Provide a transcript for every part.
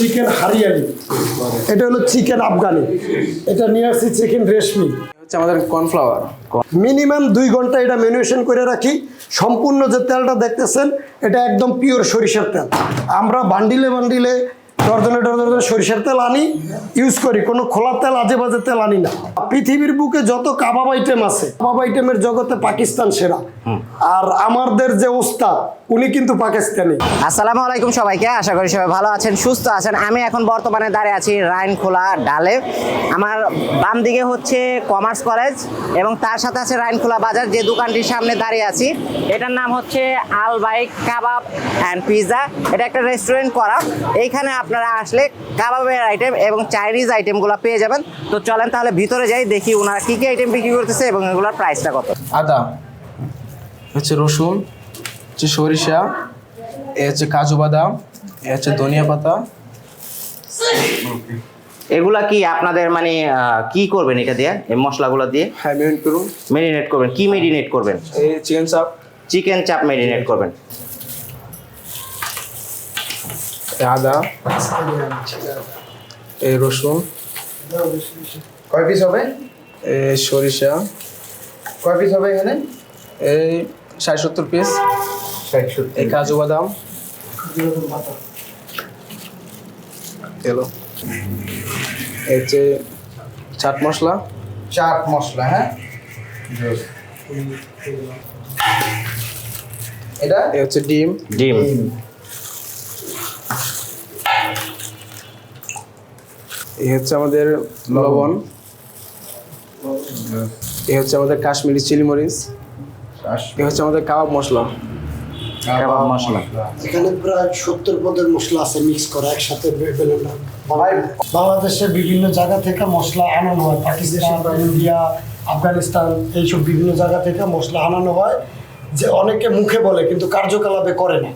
Chicken hariyali. এটা হলো chicken Afghani. এটা নিয়ে আসছি চিকেন রেশমি। হচ্ছে আমাদের কর্নফ্লাওয়ার। মিনিমাম দুই ঘণ্টা এটা ম্যানুয়েশন করে রাখি। সম্পূর্ণ যে তেলটা দেখতেছেন এটা একদম পিওর সরিষার তেল। আমরা বান্ডিলে বান্ডিলে ডর্জনে ডর্জনে সরিষার তেল আনি ইউজ করি। কোনো খোলা তেল আজে বাজে তেল আনি না। পৃথিবীর বুকে যত কাবাব আইটেম আছে কাবাব আইটেমের জগতে পাকিস্তান সেরা। আর আমাদের যে ওস্তাদ উনি কিন্তু পাকিস্তানি। আসসালামু আলাইকুম সবাইকে আশা করি সবাই ভালো আছেন সুস্থ আছেন। আমি এখন বর্তমানে দাঁড়িয়ে আছি রাইনখোলা ডালে। আমার বাম দিকে হচ্ছে কমার্স কলেজ এবং তার সাথে আছে রাইনখোলা বাজার যে দোকানটির সামনে দাঁড়িয়ে আছি। এটার নাম হচ্ছে Al Baik kebab and pizza এটা একটা রেস্টুরেন্ট করা। এইখানে আপনারা আসলে কাবাবের আইটেম এবং চাইনিজ আইটেমগুলো পেয়ে যাবেন। তো চলেন তাহলে ভিতরে যাই দেখি ওনারা কী কী আইটেম বিক্রি করতেছে এবং এগুলোর প্রাইসটা কত। আদা হচ্ছে রসুন হচ্ছে সরিষা এ হচ্ছে কাজু বাদাম এ হচ্ছে ধনিয়া পাতা। এগুলা কি আপনাদের মানে কি করবেন এটা দিয়ে এই মশলাগুলো দিয়ে? হ্যাঁ মেরিনেট করুন। মেরিনেট করবেন। কি মেরিনেট করবেন? এই চিকেন চাপ চিকেন চাপ মেরিনেট করবেন। আদা। এই রসুন। কয় পিস হবে? এই সরিষা। কয় পিস হবে এখানে? এই ষাট সত্তর পিস এই কাজু বাদাম এলো এই হচ্ছে চাট মশলা চাট মশলা হ্যাঁ? এটা? এই হচ্ছে ডিম। ডিম। এই হচ্ছে আমাদের লবণ। এই হচ্ছে আমাদের কাশ্মীরি চিলি মরিচ। এ হচ্ছে আমাদের কাবাব মশলা কাবাব মশলা। এখানে প্রায় সত্তর পদের মশলা আছে মিক্স করা একসাথে বাংলাদেশের বিভিন্ন জায়গা থেকে মশলা আনানো হয়। পাকিস্তান ইন্ডিয়া আফগানিস্তান এইসব বিভিন্ন জায়গা থেকে মশলা আনানো হয় যে অনেকে মুখে বলে কিন্তু কার্যকলাপে করে না।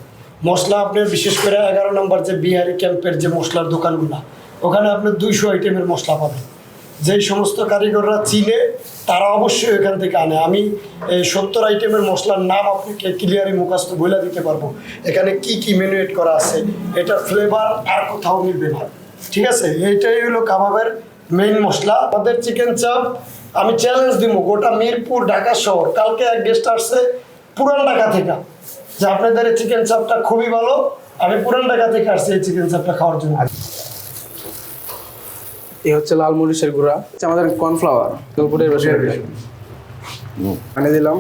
মশলা আপনার বিশেষ করে এগারো নম্বর যে বিহারি ক্যাম্পের যে মশলার দোকানগুলো ওখানে আপনি দুইশো আইটেমের মশলা পাবেন। যেই সমস্ত কারিগররা চিনে, তারা অবশ্যই এখান থেকে আনে। আমি এই সত্তর আইটেমের মশলার নাম আপনাকে ক্লিয়ারি মুখাস্ত বলে দিতে পারব। এখানে কি কি মেনুয়েট করা আছে, এটা ফ্লেভার আর কোথাও মিলবে না। ঠিক আছে? এইটাই হলো কাবাবের মেইন মশলা। আমাদের চিকেন চাপ আমি চ্যালেঞ্জ দিব গোটা মিরপুর, ঢাকা শহর। কালকে এক গেস্ট আসছে পুরান ঢাকা থেকে। যে আপনাদের চিকেন চাপটা খুবই ভালো, আমি পুরান ঢাকা থেকে আসছি এই চিকেন চাপটা খাওয়ার জন্য। এই হচ্ছে লাল মরিচের গুঁড়া। হচ্ছে আমাদের কর্নফ্লাওয়ার। দুপুরের বেশি পানি দিলাম।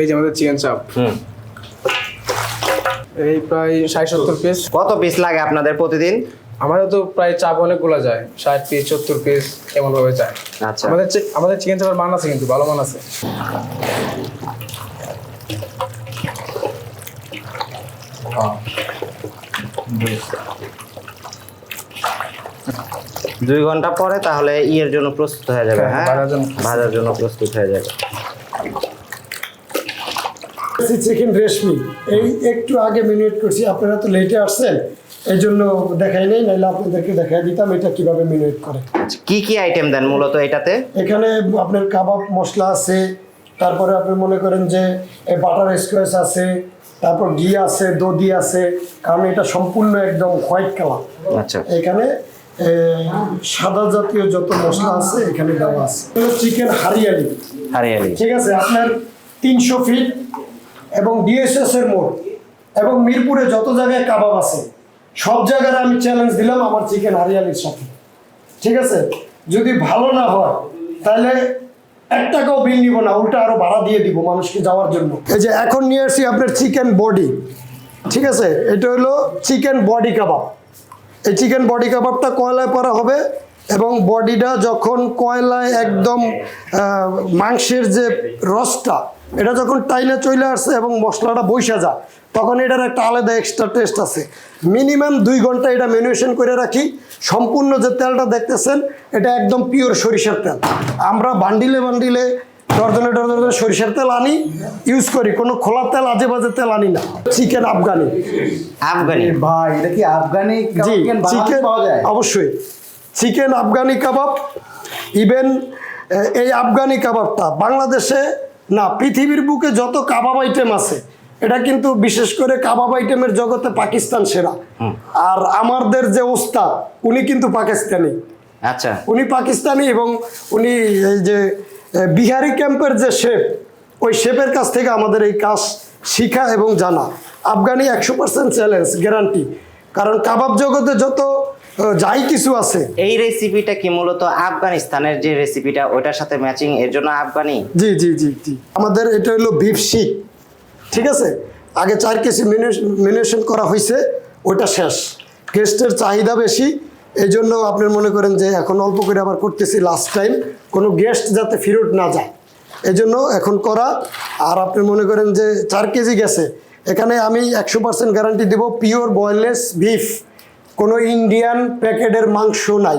এই যে আমাদের চিকেন চাপ। হুম। এই প্রায় ষাট সত্তর পিস কত পিস লাগে আপনাদের প্রতিদিন? আমাদের তো প্রায় চাপ অনেকগুলো যায়। ষাট পিস সত্তর পিস এমন ভাবে যায়। আচ্ছা। আমাদের আমাদের চিকেন চাপের মান আছে কিন্তু ভালো মান আছে। দুই ঘণ্টা পরে তাহলে ইয়ের জন্য প্রস্তুত হয়ে যাবে হ্যাঁ, হ্যাঁ? ভাজার জন্য। ভাজার জন্য প্রস্তুত হয়ে যাবে। চিকেন রেশমি এই একটু আগে মিনিট করছি আপনারা তো লেটে আসছেন। এই জন্য দেখাই নেই নাহলে আপনাদেরকে দেখাই দিতাম এটা কীভাবে মিনিট করে। আচ্ছা, কি কি আইটেম দেন মূলত এটাতে? এখানে আপনার কাবাব মশলা আছে তারপরে আপনি মনে করেন যে বাটার স্কোয়াশ আছে তারপর ঘি আছে দধি আছে কারণ এটা সম্পূর্ণ একদম হোয়াইট কালার আচ্ছা। এখানে সাদা জাতীয় যত মশলা আছে এখানে দেওয়া আছে। চিকেন হারিয়ালি। হারিয়ালি। ঠিক আছে আপনার তিনশো ফিট এবং ডিএসএস এর মোড় এবং মিরপুরে যত জায়গায় কাবাব আছে সব জায়গায় আমি চ্যালেঞ্জ দিলাম আমার চিকেন হারিয়ালির সাথে। ঠিক আছে? যদি ভালো না হয়, তাহলে এক টাকাও বিল নিব না, উল্টা আরও ভাড়া দিয়ে দিব মানুষকে যাওয়ার জন্য। এই যে এখন নিয়ে আসছি আপনার চিকেন বডি ঠিক আছে? এটা হলো চিকেন বডি কাবাব এই চিকেন বডি কাবাবটা কয়লায় পরা হবে? এবং বডিটা যখন কয়লায় একদম মাংসের যে রসটা এটা যখন টাইলে চলে আসছে এবং মশলাটা বৈশা যায় তখন এটার একটা আলাদা এক্সট্রা টেস্ট আছে। মিনিমাম দুই ঘণ্টা এটা ম্যানুয়েশন করে রাখি। সম্পূর্ণ যে তেলটা দেখতেছেন এটা একদম পিওর সরিষার তেল। আমরা বান্ডিলে বান্ডিলে ডর্জনে ডর্জনে সরিষার তেল আনি ইউজ করি। কোনো খোলা তেল আজে বাজে তেল আনি না। চিকেন আফগানি। আফগানি ভাই এটা কি আফগানি জি চিকেন অবশ্যই। Chicken Afghani kebab. ইভেন এই আফগানি কাবাবটা বাংলাদেশে না পৃথিবীর বুকে যত কাবাব আইটেম আছে এটা কিন্তু বিশেষ করে কাবাব আইটেমের জগতে পাকিস্তান সেরা। আর আমাদের যে ওস্তাদ উনি কিন্তু পাকিস্তানি। আচ্ছা। উনি পাকিস্তানি এবং উনি এই যে বিহারি ক্যাম্পের যে শেফ ওই শেফের কাছ থেকে আমাদের এই কাজ শিখা এবং জানা। আফগানি একশো পার্সেন্ট চ্যালেঞ্জ গ্যারান্টি কারণ কাবাব জগতে যত যাই কিছু আছে। এই রেসিপিটা কি মূলত আফগানিস্তানের যে রেসিপিটা ওটার সাথে ম্যাচিং এর জন্য আফগানি? জি জি জি জি। আমাদের এটা হলো বিফ শিক ঠিক আছে? আগে চার কেজি মিনেশন করা হয়েছে ওটা শেষ। গেস্টের চাহিদা বেশি এই জন্য আপনি মনে করেন যে এখন অল্প করে আবার করতেছি লাস্ট টাইম কোনো গেস্ট যাতে ফেরত না যায়। এই জন্য এখন করা। আর আপনি মনে করেন যে চার কেজি গেছে। এখানে আমি একশো পার্সেন্ট গ্যারান্টি দেবো পিওর বয়েললেস বিফ কোনো ইন্ডিয়ান প্যাকেটের মাংস নাই।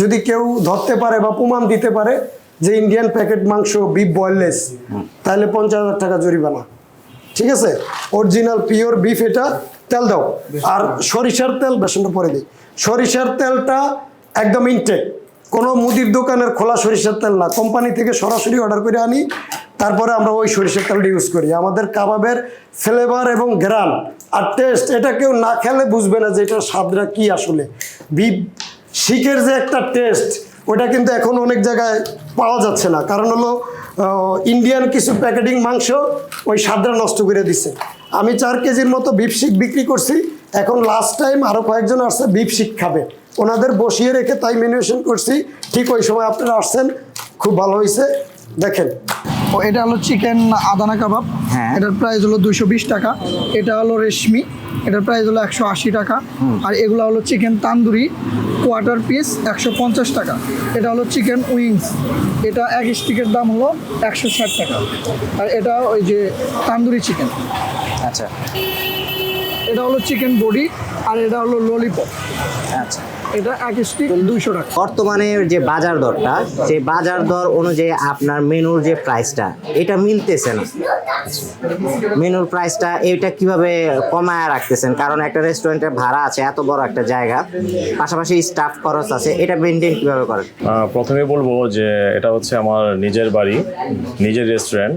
যদি কেউ ধরতে পারে বা প্রমাণ দিতে পারে যে ইন্ডিয়ান প্যাকেট মাংস বিফ বয়েললেস তাহলে পঞ্চাশ হাজার টাকা জরিমানা। ঠিক আছে? অরিজিনাল পিওর বিফ এটা, তেল দাও। আর সরিষার তেল, বেসনটা পরে দিই। সরিষার তেলটা একদম ইনটেক কোনো মুদির দোকানের খোলা সরিষার তেল না। কোম্পানি থেকে সরাসরি অর্ডার করে আনি, তারপরে আমরা ওই সরিষার তেলটা ইউজ করি। আমাদের কাবাবের ফ্লেভার এবং গ্রান আর টেস্ট এটা কেউ না খেলে বুঝবে না যে এটার স্বাদটা কি আসলে। বিফ শিখের যে একটা টেস্ট ওটা কিন্তু এখন অনেক জায়গায় পাওয়া যাচ্ছে না। কারণ হলো ইন্ডিয়ান কিছু প্যাকেটিং মাংস ওই স্বাদটা নষ্ট করে দিছে। আমি চার কেজির মতো বিফ শিক বিক্রি করছি, এখন লাস্ট টাইম আরও কয়েকজন আসছে বিফ শিক খাবে। ওনাদের বসিয়ে রেখে তাই মেনুয়েশন করছি, ঠিক ওই সময় আপনারা আসছেন, খুব ভালো হয়েছে দেখেন ও এটা হলো চিকেন আদানা কাবাব। হ্যাঁ। এটার প্রাইস হলো দুশো বিশ টাকা। এটা হলো রেশমি। এটার প্রাইস হলো একশো আশি টাকা। আর এগুলো হলো চিকেন তান্দুরি কোয়ার্টার পিস একশো পঞ্চাশ টাকা। এটা হলো চিকেন উইংস। এটা এক স্টিকের দাম হলো একশো ষাট টাকা। আর এটা ওই যে তান্দুরি চিকেন। আচ্ছা। এটা হলো চিকেন বডি আর এটা হলো ললিপপ এটা এক স্টিক দুইশো টাকা। বর্তমানে যে বাজার দরটা সেই বাজার দর অনুযায়ী আপনার মেনুর যে প্রাইসটা এটা মিলতেছে না। মেনুর প্রাইসটা এইটা কীভাবে কমায় রাখতেছেন? কারণ একটা রেস্টুরেন্টের ভাড়া আছে এত বড় একটা জায়গা পাশাপাশি স্টাফ খরচ আছে এটা মেনটেন কীভাবে করেন? প্রথমে বলব যে এটা হচ্ছে আমার নিজের বাড়ি নিজের রেস্টুরেন্ট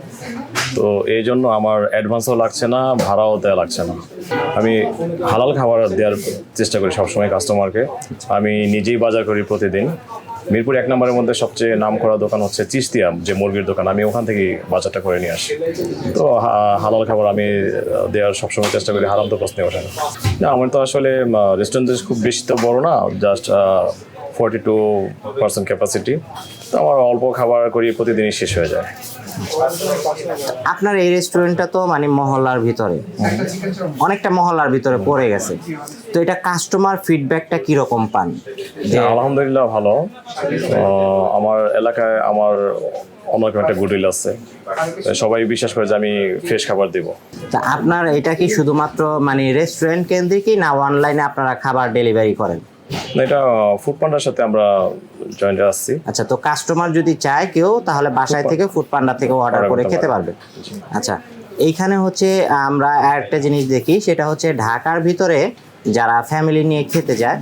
তো এই জন্য আমার অ্যাডভান্সও লাগছে না ভাড়াও দেওয়া লাগছে না। আমি হালাল খাবার দেওয়ার চেষ্টা করি সবসময় কাস্টমারকে আমি নিজেই বাজার করি প্রতিদিন। মিরপুর এক নম্বরের মধ্যে সবচেয়ে নাম করা দোকান হচ্ছে চিস্তিয়া, যে মুরগির দোকান। আমি ওখান থেকেই বাজারটা করে নিয়ে আসি। তো হালাল খাবার আমি দেওয়ার সবসময় চেষ্টা করি, হারাম তো প্রশ্নে ওঠে না। না, আমার তো আসলে রেস্টুরেন্ট খুব বেশি তো বড় না just forty two percent capacity তো আমার অল্প খাবার করি প্রতিদিনই শেষ হয়ে যায়। আপনার এই রেস্টুরেন্টটা তো মানে মহল্লার ভিতরে। অনেকটা মহল্লার ভিতরে পড়ে গেছে। তো এটা কাস্টমার ফিডব্যাকটা কীরকম পান? যে আলহামদুলিল্লাহ ভালো। আমার এলাকায় আমার অনেক একটা গুডউইল আছে। সবাই বিশ্বাস করে যে আমি ফ্রেশ খাবার দেবো। তা আপনার এটা কি শুধুমাত্র মানে রেস্টুরেন্ট কেন্দ্রিকই না অনলাইনে আপনারা খাবার ডেলিভারি করেন? এটা ফুড পান্ডার সাথে আমরা জয়েন্টে আসছি। আচ্ছা তো কাস্টমার যদি চায় কেউ তাহলে বাসায় থেকে ফুড পান্ডা থেকে অর্ডার করে খেতে পারবে। আচ্ছা এইখানে হচ্ছে আমরা একটা জিনিস দেখি সেটা হচ্ছে ঢাকার ভিতরে যারা ফ্যামিলি নিয়ে খেতে যায়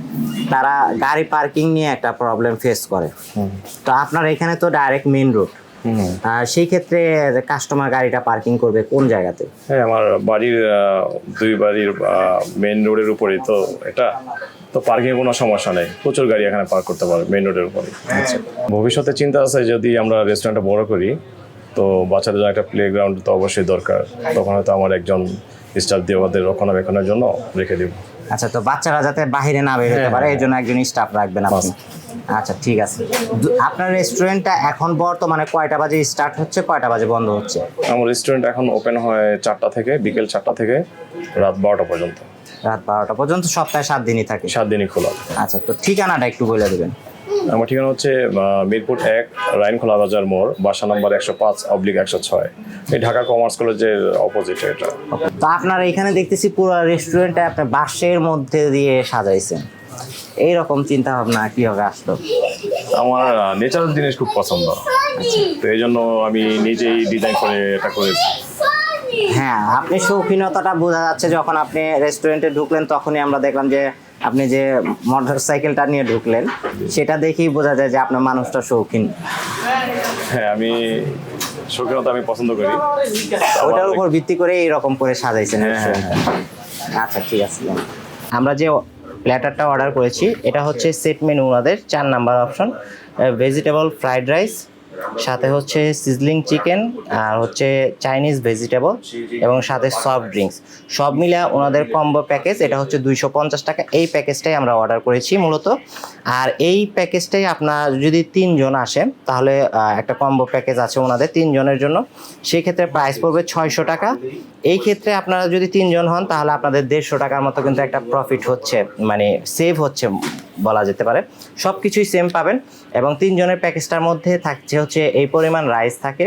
তারা গাড়ি পার্কিং নিয়ে একটা প্রবলেম ফেস করে। তো আপনার এখানে তো ডাইরেক্ট মেইন রোড সেই ক্ষেত্রে কাস্টমার গাড়িটা পার্কিং করবে কোন জায়গাতে? হ্যাঁ আমার বাড়ির দুই বাড়ির মেন রোডের উপরেই তো এটা। তো পার্কিং কোনো সমস্যা নেই। প্রচুর গাড়ি এখানে পার্ক করতে পারে মেইন রোডের উপরে ভবিষ্যতে চিন্তা আছে যদি আমরা রেস্টুরেন্টটা বড় করি তো বাচ্চাদের জন্য একটা প্লে গ্রাউন্ড তো অবশ্যই দরকার। তখন হয়তো আমার একজন স্টাফ দিয়ে ওদের রক্ষণাবেক্ষণের জন্য রেখে দিব। আচ্ছা তো বাচ্চারা যাতে বাইরে না বের হতে পারে এই জন্য একজন স্টাফ রাখবেন আপনি। আচ্ছা ঠিক আছে। আপনার রেস্টুরেন্টটা এখন বর্তমানে কয়টা বাজে স্টার্ট হচ্ছে কয়টা বাজে বন্ধ হচ্ছে? আমার রেস্টুরেন্ট এখন ওপেন হয় চারটা থেকে বিকেল চারটা থেকে রাত বারোটা পর্যন্ত। রাত বারোটা পর্যন্ত সপ্তাহে সাত দিনই থাকে। সাত দিনই খোলা আচ্ছা তো ঠিকানাটা একটু বলে দেবেন। আমার ঠিকানা হচ্ছে মিরপুর এক রাইনখোলা বাজার মোড় বাসা নম্বর একশো পাঁচ অবলিক একশো ছয়। এই ঢাকা কমার্স কলেজের অপোজিটে এটা। তো আপনার এখানে দেখতেছি পুরো রেস্টুরেন্টটা আপনার বাঁশের মধ্যে দিয়ে সাজাইছেন। এইরকম চিন্তা ভাবনা কীভাবে আসলো? আমার নেচারাল জিনিস খুব পছন্দ। তো এই জন্য আমি নিজেই ডিজাইন করে এটা করেছি। হ্যাঁ আপনি শৌখিনতাটা বোঝা যাচ্ছে যখন আপনি রেস্টুরেন্টে ঢুকলেন তখনই আমরা দেখলাম যে আপনি যে মোটর সাইকেলটা নিয়ে ঢুকলেন সেটা দেখেই বোঝা যায় যে আপনার মানুষটা শৌখিন। হ্যাঁ আমি শৌখিনতা আমি পছন্দ করি। ওটার উপর ভিত্তি করে এইরকম করে সাজাইছেন হ্যাঁ, হ্যাঁ, আচ্ছা ঠিক আছে। আমরা যে প্ল্যাটারটা অর্ডার করেছি এটা হচ্ছে সেট মেনু ওনাদের চার number option vegetable fried rice সাথে হচ্ছে সিজলিং চিকেন আর হচ্ছে চাইনিজ ভেজিটেবল এবং সাথে সফট ড্রিঙ্কস সব মিলে ওনাদের কম্বো প্যাকেজ এটা হচ্ছে দুইশো পঞ্চাশ টাকা। এই প্যাকেজটাই আমরা অর্ডার করেছি মূলত। আর এই প্যাকেজটাই আপনার যদি তিনজন আসেন তাহলে একটা কম্বো প্যাকেজ আছে ওনাদের তিনজনের জন্য। সেই ক্ষেত্রে প্রাইস পড়বে ছয়শো টাকা। এই ক্ষেত্রে আপনারা যদি তিনজন হন, তাহলে আপনাদের দেড়শো টাকার মতো কিন্তু একটা প্রফিট হচ্ছে মানে সেভ হচ্ছে। বলা যেতে পারে। সব কিছুই সেম পাবেন এবং তিনজনের প্যাকেজটার মধ্যে থাকছে হচ্ছে এই পরিমাণ রাইস থাকে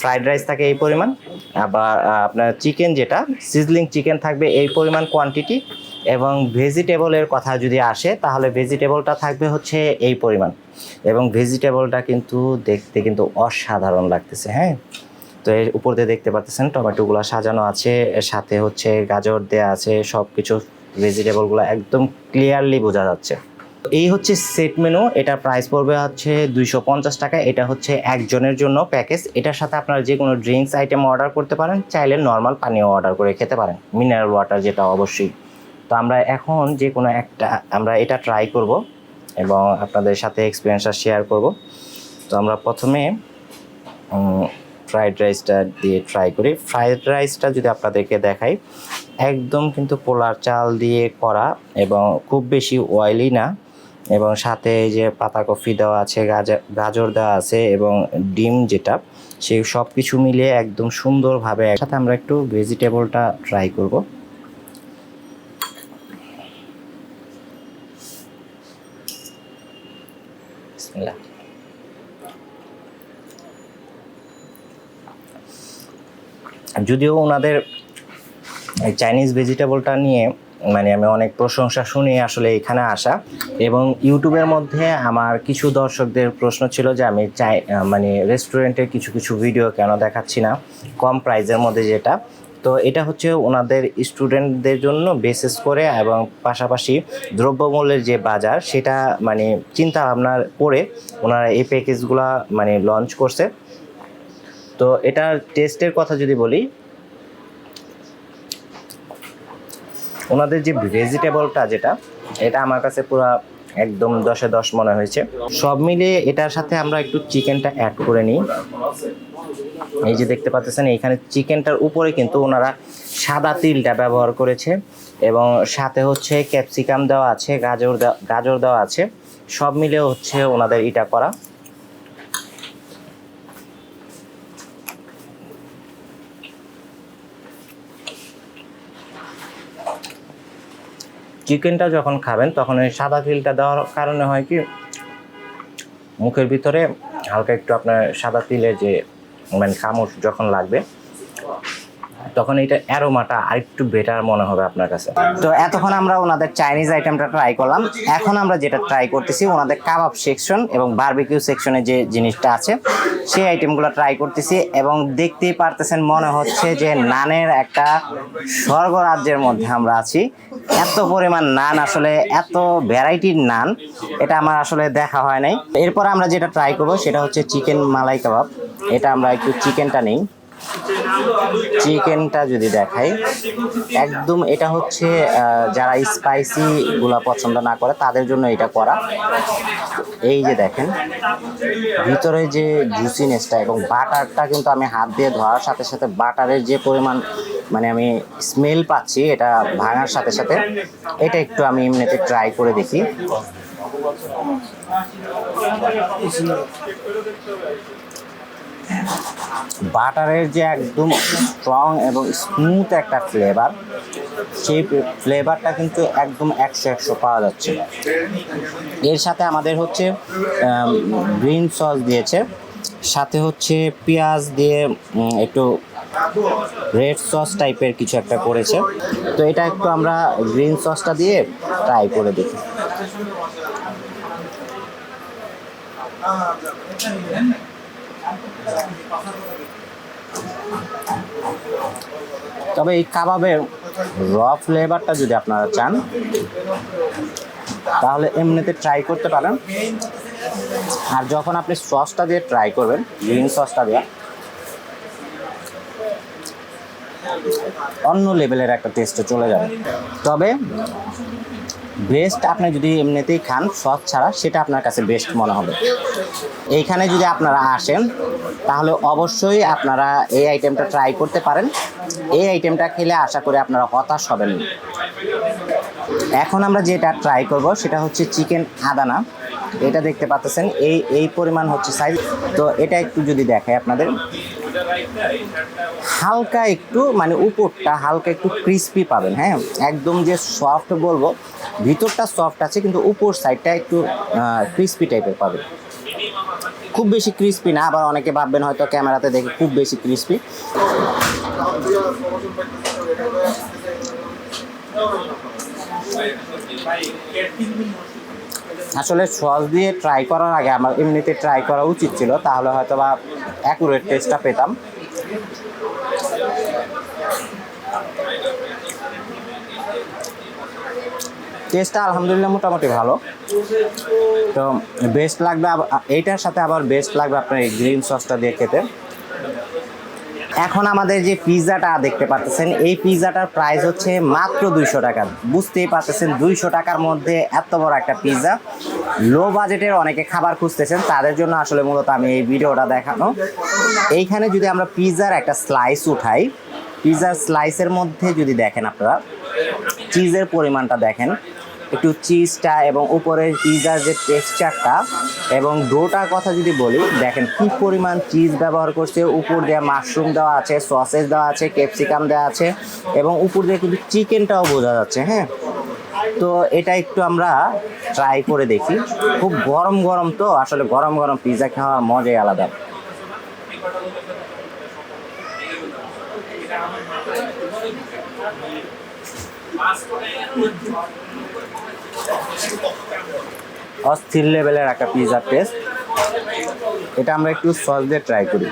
ফ্রাইড রাইস থাকে এই পরিমাণ, আবার আপনার চিকেন যেটা সিজলিং চিকেন থাকবে এই পরিমাণ কোয়ান্টিটি এবং ভেজিটেবলের কথা যদি আসে, তাহলে ভেজিটেবলটা থাকবে হচ্ছে এই পরিমাণ এবং ভেজিটেবলটা কিন্তু দেখতে কিন্তু অসাধারণ লাগতেছে হ্যাঁ? তো এর উপর দিয়ে দেখতে পাচ্ছেন টমেটোগুলো সাজানো আছে সাথে হচ্ছে গাজর দেয়া আছে সব কিছু ভেজিটেবলগুলো একদম ক্লিয়ারলি বোঝা যাচ্ছে। এই হচ্ছে সেট মেনু এটা প্রাইস পড়বে হচ্ছে দুইশো পঞ্চাশ টাকা, এটা হচ্ছে একজনের জন্য প্যাকেজ এটার সাথে আপনারা যে কোনো ড্রিঙ্কস আইটেম অর্ডার করতে পারেন, চাইলে নর্মাল পানীয় অর্ডার করে খেতে পারেন মিনারেল ওয়াটার যেটা অবশ্যই। তো আমরা এখন যে কোনো একটা, আমরা এটা ট্রাই করব এবং আপনাদের সাথে এক্সপিরিয়েন্সটা শেয়ার করব। তো আমরা প্রথমে ফ্রাইড রাইসটা দিয়ে ট্রাই করি। ফ্রাইড রাইসটা যদি আপনাদেরকে দেখাই একদম কিন্তু পোলার চাল দিয়ে করা এবং খুব বেশি অয়েলি না। এবং সাথে যে পাতা কফি দেওয়া আছে গাজর গাজর দেওয়া আছে এবং ডিম যেটা সেই সব কিছু মিলিয়ে একদম সুন্দরভাবে একসাথে আমরা একটু ভেজিটেবলটা ট্রাই করব। যদিও ওনাদের এই চাইনিজ ভেজিটেবলটা নিয়ে মানে আমি অনেক প্রশংসা শুনে আসলে এখানে আসা। এবং ইউটিউবের মধ্যে আমার কিছু দর্শকদের প্রশ্ন ছিল যে আমি চাই মানে রেস্টুরেন্টের কিছু কিছু ভিডিও কেন দেখাচ্ছি না? কম প্রাইজের মধ্যে যেটা। তো এটা হচ্ছে ওনাদের স্টুডেন্টদের জন্য বেসিস করে এবং পাশাপাশি দ্রব্যমূল্যের যে বাজার, সেটা মানে চিন্তা ভাবনা করে ওনারা এই প্যাকেজগুলা মানে লঞ্চ করছে। তো এটার টেস্টের কথা যদি বলি ওনাদের যে ভেজিটেবলটা যেটা, এটা আমার কাছে পুরো একদম দশে দশ মনে হয়েছে। সব মিলিয়ে এটার সাথে আমরা একটু চিকেনটা অ্যাড করে নিই। এই যে দেখতে পাচ্ছেন, এইখানে চিকেনটার উপরে কিন্তু ওনারা সাদা তিলটা ব্যবহার করেছে এবং সাথে হচ্ছে ক্যাপসিকাম দেওয়া আছে, গাজর গাজর দেওয়া আছে। সব মিলে হচ্ছে ওনাদের এটা করা। চিকেনটা যখন খাবেন, তখন ওই সাদা তিলটা দেওয়ার কারণে হয় কি, মুখের ভিতরে হালকা একটু আপনার সাদা তিলের যে মানে খামোশ যখন লাগবে তখন এটা অ্যারোমাটা আরেকটু বেটার মনে হবে আপনার কাছে। তো এতক্ষণ আমরা ওনাদের চাইনিজ আইটেমটা ট্রাই করলাম। এখন আমরা যেটা ট্রাই করতেছি, ওনাদের কাবাব সেকশন এবং বারবিকিউ সেকশনে যে জিনিসটা আছে, সেই আইটেমগুলো ট্রাই করতেছি এবং দেখতেই পারতেছেন মনে হচ্ছে যে নানের একটা স্বর্গরাজ্যের মধ্যে আমরা আছি। এত পরিমাণ নান আসলে, এত ভ্যারাইটির নান, এটা আমার আসলে দেখা হয় নাই। এরপর আমরা যেটা ট্রাই করব, সেটা হচ্ছে চিকেন মালাই কাবাব এটা আমরা একটু চিকেনটা নিই। চিকেনটা যদি দেখাই, একদম এটা হচ্ছে যারা স্পাইসি গুলা পছন্দ না করে, তাদের জন্য এটা করা। এই যে দেখেন, ভিতরে যে জুসিনেসটা এবং বাটারটা কিন্তু আমি হাত দিয়ে ধরার সাথে সাথে বাটারের যে পরিমাণ মানে আমি স্মেল পাচ্ছি, এটা ভাঙার সাথে সাথে, এটা একটু আমি এমনিতে ট্রাই করে দেখি। বাটারের যে একদম স্ট্রং এবং স্মুথ একটা ফ্লেভার সেই ফ্লেভারটা কিন্তু একদম একশো একশো পাওয়া যাচ্ছে। এর সাথে আমাদের হচ্ছে গ্রিন সস দিয়েছে, সাথে হচ্ছে পেঁয়াজ দিয়ে একটু রেড সস টাইপের কিছু একটা করেছে। তো এটা একটু আমরা গ্রিন সসটা দিয়ে ট্রাই করে দেখি। তবে এই কাবাবের র ফ্লেভারটা যদি আপনারা চান, তাহলে এমনিতে ট্রাই করতে পারেন। আর যখন আপনি সসটা দিয়ে ট্রাই করবেন গ্রিন সসটা দিয়ে, অন্য লেভেলের একটা টেস্টে চলে যাবে। তবে বেস্ট আপনি যদি এমনিতেই খান, সস ছাড়া, সেটা আপনার কাছে বেস্ট মনে হবে। এইখানে যদি আপনারা আসেন, তাহলে অবশ্যই আপনারা এই আইটেমটা ট্রাই করতে পারেন। এই আইটেমটা খেলে আশা করি আপনারা হতাশ হবেন। এখন আমরা যেটা ট্রাই করব, সেটা হচ্ছে চিকেন আদানা। এটা দেখতে পাচ্ছেন, এই এই পরিমাণ হচ্ছে সাইজ তো এটা একটু যদি দেখায় আপনাদের। হালকা একটু মানে উপরটা হালকা একটু ক্রিস্পি পাবেন হ্যাঁ? একদম যে সফট বলব, ভিতরটা সফট আছে, কিন্তু উপর সাইডটা একটু ক্রিস্পি টাইপের পাবেন। খুব বেশি ক্রিস্পি না, আবার অনেকে ভাববেন হয়তো ক্যামেরাতে দেখে খুব বেশি ক্রিস্পি আসলে সস দিয়ে ট্রাই করার আগে আমার এমনিতে ট্রাই করা উচিত ছিল, তাহলে হয়তো বা অ্যাকুরেট টেস্টটা পেতাম। টেস্টটা আলহামদুলিল্লাহ মোটামুটি ভালো। তো বেস্ট লাগবে এইটার সাথে আবার বেস্ট লাগবে আপনার এই গ্রিন সসটা দিয়ে খেতে। এখন আমাদের যে পিৎজাটা দেখতে পাচ্ছেন, এই পিৎজাটার প্রাইস হচ্ছে মাত্র দুইশো টাকা। বুঝতেই পারতেছেন দুইশো টাকার মধ্যে এত বড় একটা পিৎজা লো বাজেটের অনেকে খাবার খুঁজতেছেন, তাদের জন্য আসলে মূলত আমি এই ভিডিওটা দেখানো এইখানে যদি আমরা পিৎজার একটা স্লাইস উঠাই পিৎজার স্লাইসের মধ্যে যদি দেখেন আপনারা চিজের পরিমাণটা দেখেন একটু চিজটা এবং উপরের পিৎজার যে টেক্সচারটা এবং ডোটার কথা যদি বলি, দেখেন কি পরিমাণ চিজ ব্যবহার করছে। উপর দিয়ে মাশরুম দেওয়া আছে সসেজ দেওয়া আছে ক্যাপসিকাম দেওয়া আছে এবং উপর দিয়ে কিন্তু চিকেনটাও বোঝা যাচ্ছে হ্যাঁ? তো এটা একটু আমরা ট্রাই করে দেখি। খুব গরম গরম তো, আসলে গরম গরম পিৎজা খাওয়ার মজাই আলাদা। অস্থির লেভেলের একটা পিৎজার টেস্ট এটা আমরা একটু সস দিয়ে ট্রাই করি।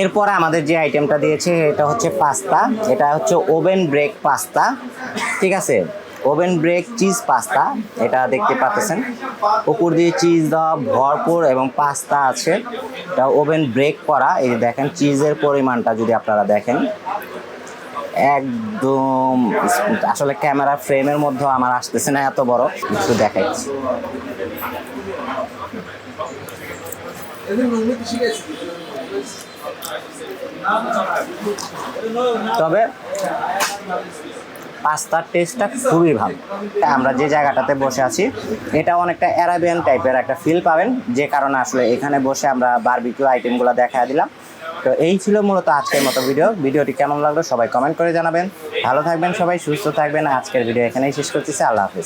এরপরে আমাদের যে আইটেমটা দিয়েছে, এটা হচ্ছে পাস্তা এটা হচ্ছে ওভেন ব্রেক পাস্তা ঠিক আছে? ওভেন ব্রেক চিজ পাস্তা, এটা দেখতে পাচ্ছেন। উপর দিয়ে চিজ দেওয়া ভরপুর এবং পাস্তা আছে। এটা ওভেন ব্রেক করা, এই দেখেন চিজের পরিমাণটা যদি আপনারা দেখেন। একদম আসলে ক্যামেরা ফ্রেমের মধ্যে আমার আসতেছে না, এত বড়। একটু দেখাচ্ছি। তবে পাস্তার টেস্টটা খুবই ভালো। আমরা যে জায়গাটাতে বসে আছি, এটা অনেকটা অ্যারাবিয়ান টাইপের একটা ফিল পাবেন। যে কারণে আসলে এখানে বসে আমরা বারবিকিউ আইটেমগুলো দেখা দিলাম। তো এই ছিল মূলত আজকের মতো ভিডিও ভিডিওটি কেমন লাগল সবাই কমেন্ট করে জানাবেন। ভালো থাকবেন সবাই, সুস্থ থাকবেন। আজকের ভিডিও এখানেই শেষ করতেছি। আল্লাহ হাফিজ।